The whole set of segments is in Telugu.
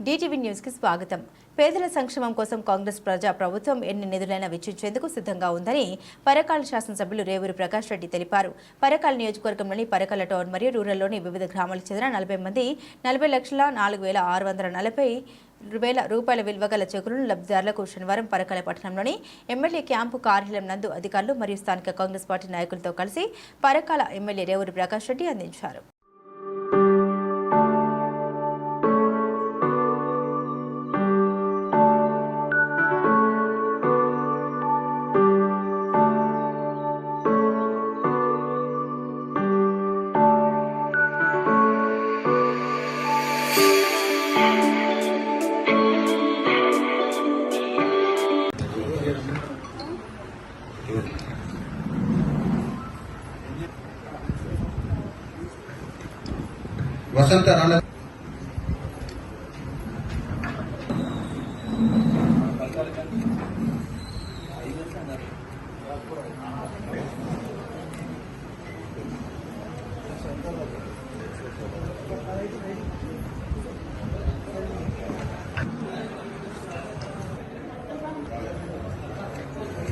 డీటీవీ న్యూస్కి స్వాగతం. పేదల సంక్షేమం కోసం కాంగ్రెస్ ప్రజా ప్రభుత్వం ఎన్ని నిధులైనా వెచ్చించేందుకు సిద్ధంగా ఉందని పరకాల శాసనసభ్యులు రేవూరి ప్రకాష్ రెడ్డి తెలిపారు. పరకాల నియోజకవర్గంలోని పరకాల టౌన్ మరియు రూరల్లోని వివిధ గ్రామాలకు చెందిన నలభై మంది నలభై లక్షల నాలుగు వేల ఆరు వందల నలభై వేల రూపాయల విలువ గల చెక్కులను లబ్ధిదారులకు శనివారం పరకాల పట్టణంలోని ఎమ్మెల్యే క్యాంపు కార్యాలయం నందు అధికారులు మరియు స్థానిక కాంగ్రెస్ పార్టీ నాయకులతో కలిసి పరకాల ఎమ్మెల్యే రేవూరి ప్రకాష్ రెడ్డి అందించారు. వసంత రాల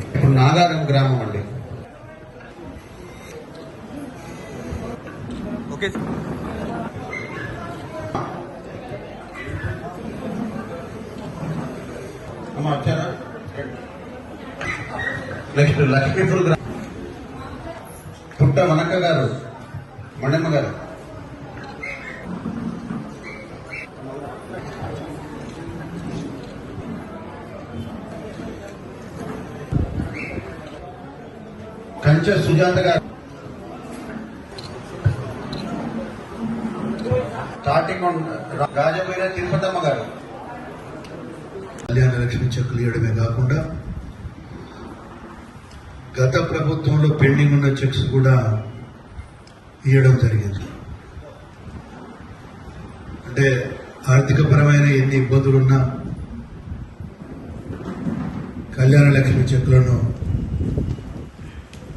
ఇప్పుడు నాగారం గ్రామం అండి. ఓకే అమ్మ వచ్చారా? నెక్స్ట్ లక్ష్మీపూర్ గ్రామం పుట్ట మనక్క గారు మణిమ్మ గారు. కంచె సుజాత గారు. స్టార్టింగ్ రాజవీర తిరుపతమ్మ గారు. కళ్యాణ లక్ష్మి చెక్కులు ఇవ్వడమే కాకుండా గత ప్రభుత్వంలో పెండింగ్ ఉన్న చెక్స్ కూడా ఇవ్వడం జరిగింది. అంటే ఆర్థికపరమైన ఎన్ని ఇబ్బందులున్నా కళ్యాణ లక్ష్మి చెక్కులను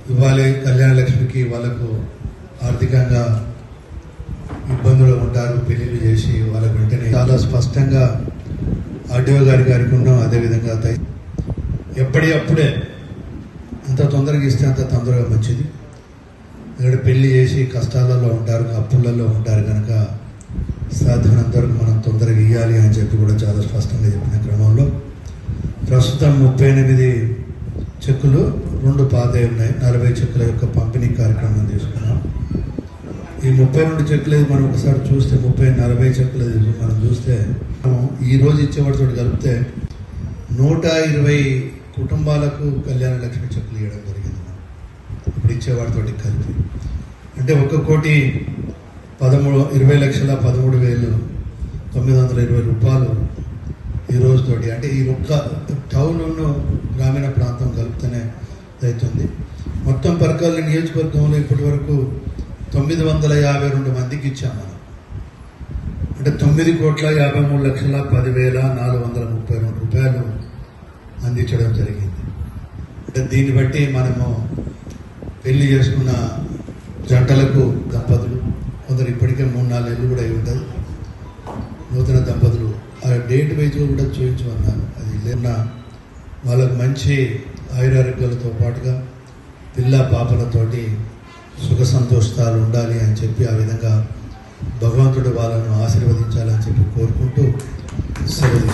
ఇవ్వాలి. కళ్యాణ లక్ష్మికి వాళ్ళకు ఆర్థికంగా ఇబ్బందులు ఉంటారు. పెళ్ళిళ్ళు చేసి వాళ్ళకు వెంటనే చాలా స్పష్టంగా ఆర్డీఓ గారి గారికి ఉన్నాం అదేవిధంగా తై- ఎప్పటి అప్పుడే ఎంత తొందరగా ఇస్తే అంత తొందరగా మంచిది. ఇక్కడ పెళ్ళి చేసి కష్టాలలో ఉంటారు అప్పులలో ఉంటారు కనుక సాధ్యమైనంత వరకు మనం తొందరగా ఇవ్వాలి అని చెప్పి కూడా చాలా స్పష్టంగా చెప్పిన క్రమంలో ప్రస్తుతం ముప్పై ఎనిమిది చెక్కులు రెండు పాతవి ఉన్నాయి. నలభై చెక్కుల యొక్క పంపిణీ కార్యక్రమం తీసుకున్నాం. ఈ ముప్పై రెండు చెక్కులు మనం ఒకసారి చూస్తే ముప్పై నలభై చెక్కులు మనం చూస్తే మనం ఈ రోజు ఇచ్చేవాడితో కలిపితే నూట ఇరవై కుటుంబాలకు కళ్యాణ లక్ష్మి చెక్కులు ఇవ్వడం జరిగింది. ఇప్పుడు ఇచ్చేవాడితో కలిపి. అంటే ఒక కోటి పదమూడు ఇరవై లక్షల పదమూడు వేలు తొమ్మిది వందల ఇరవై రూపాయలు ఈ రోజుతోటి అంటే ఈ ఒక్క టౌన్ గ్రామీణ ప్రాంతం కలుపుతూనే అవుతుంది మొత్తం పరకాల నియోజకవర్గంలో ఇప్పటి వరకు తొమ్మిది వందల యాభై రెండు మందికి ఇచ్చాం మనం. అంటే తొమ్మిది కోట్ల యాభై మూడు లక్షల పదివేల నాలుగు వందల ముప్పై రెండు రూపాయలు అందించడం జరిగింది. అంటే దీన్ని బట్టి మనము పెళ్ళి చేసుకున్న జంటలకు దంపతులు కొందరు ఇప్పటికే మూడు నాలుగు నెలలు కూడా అయి ఉంటుంది నూతన దంపతులు ఆ డేట్ వైజ్ కూడా చూపించమన్నారు అది లేకున్నా వాళ్ళకు మంచి ఆయురారోగ్యాలతో పాటుగా పిల్ల పాపలతోటి సుఖ సంతోషాలు ఉండాలి అని చెప్పి ఆ విధంగా భగవంతుడు వాళ్ళను ఆశీర్వదించాలని చెప్పి కోరుకుంటూ సెలవు